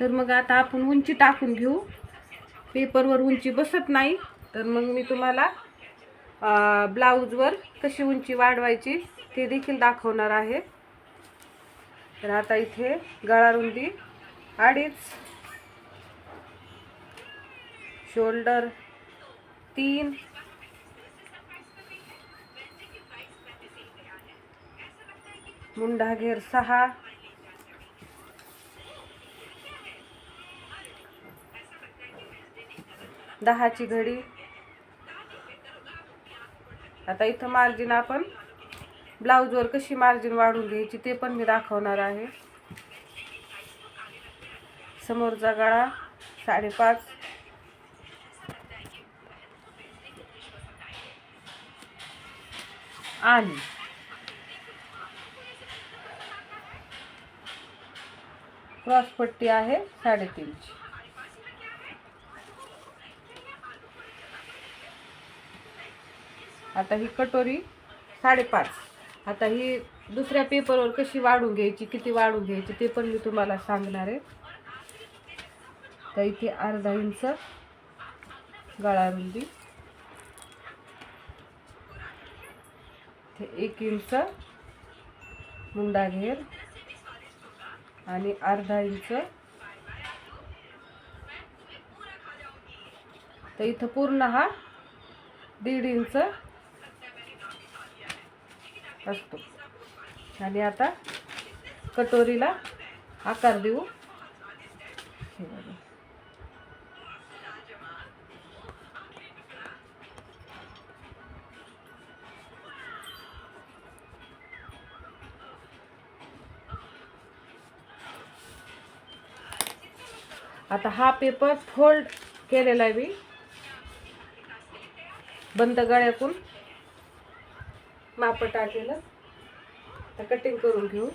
तर मग आता आपण उंची टाकून घेऊ. पेपरवर उंची बसत नाही. तर मग मी तुम्हाला ब्लाऊजवर कशी उंची वाढवायची ते देखील दाखवणार आहे. तर आता इथे गळा रुंदी अडीच शोल्डर तीन मुंडा घेर सहा दहाची घडी. आता इथं मार्जिन आपण ब्लाऊजवर कशी मार्जिन वाढून घ्यायची ते पण मी दाखवणार आहे. समोरचा गळा साडेपाच. आणि क्रॉसपट्टी आहे साडेतीनची. आता ही कटोरी साडेपाच. आता ही दुसऱ्या पेपरवर कशी वाढून घ्यायची किती वाढून घ्यायची ते पण मी तुम्हाला सांगणार आहे. तर इथे अर्धा इंच गळा रुंदी. इथे एक इंच मुंडा घेर आणि अर्धा इंच. तर इथं पूर्ण हा दीड इंच असतो. आणि आता कटोरीला आकार देऊ. हे बघा. आता हा पेपर फोल्ड केलेला आहे मी. बंद गळ्यातून. माप टाकलेलं आता कटिंग करून घेऊ.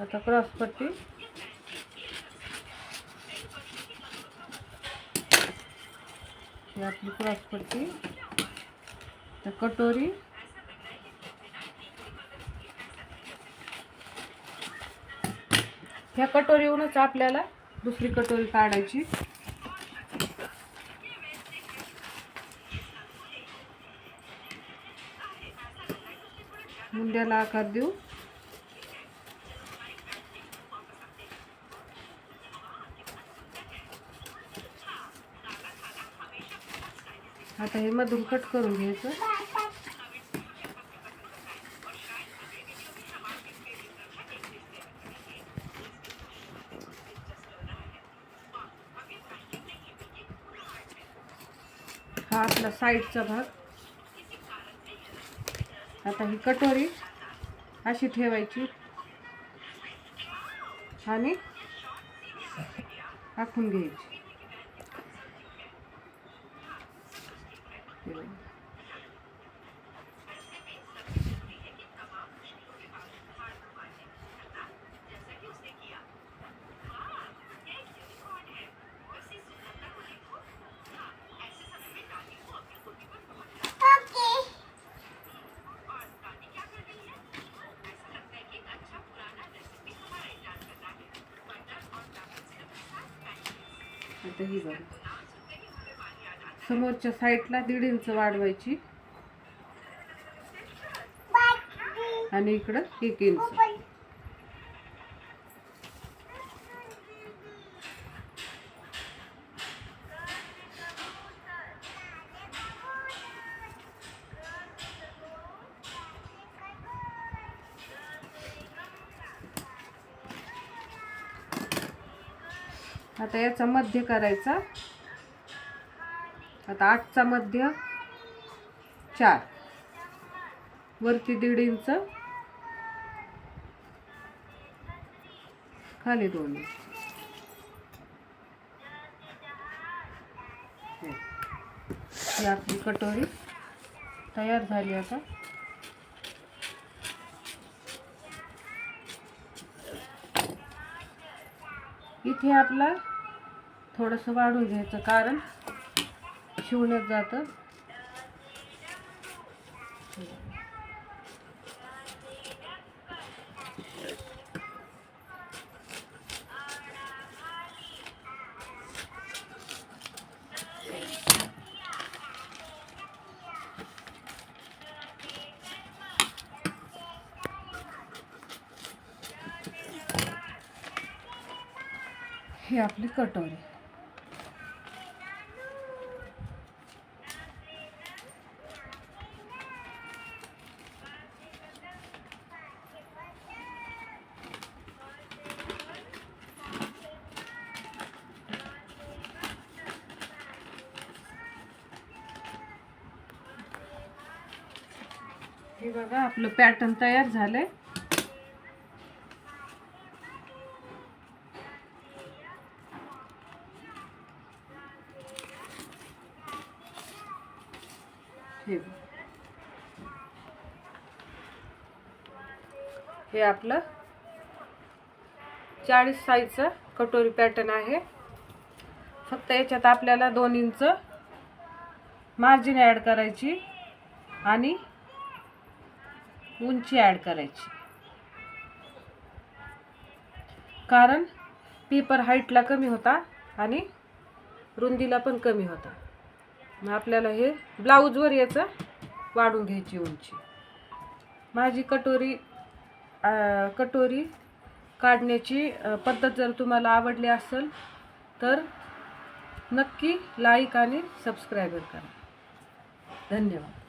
आता क्रॉस पट्टी. ही आपली क्रॉस पट्टी तर कटोरी. ह्या कटोरीवरूनच आपल्याला दुसरी कटोरी काढायची. मुंड्याला आकार देऊ. आता हे मधून कट करून घ्यायचं. हा आपला साईडचा भाग. आता ही कटोरी अशी ठेवायची. आणि आखून घ्यायची हे बघा. आता ही बघा. समोरच्या साईडला दीड इंच वाढवायची आणि इकडं एक इंच. आता याचा मध्य करायचा. आता आठचा मध्य चार. वरती दीड इंच खाली दोन इंच. ही. आपली कटोरी तयार झाली आता. इथे आपला थोडंसं वाढून घ्यायचं कारण शिवण्यात जातं. ही आपली कटोरी. हे बघा आपलं पॅटर्न तयार झालंय. हे हे आपलं चाळीस साईजचं कटोरी पॅटर्न आहे. फक्त याच्यात आपल्याला दोन इंच मार्जिन ॲड करायची आणि उंची ॲड करायची. कारण पेपर हाईटला कमी होता आणि रुंदीला पण कमी होता. मग आपल्याला हे ब्लाऊजवर याचं वाढून घ्यायची उंची. माझी कटोरी कटोरी काढण्याची पद्धत जर तुम्हाला आवडली असेल तर नक्की लाईक आणि सबस्क्रायबर करा. धन्यवाद.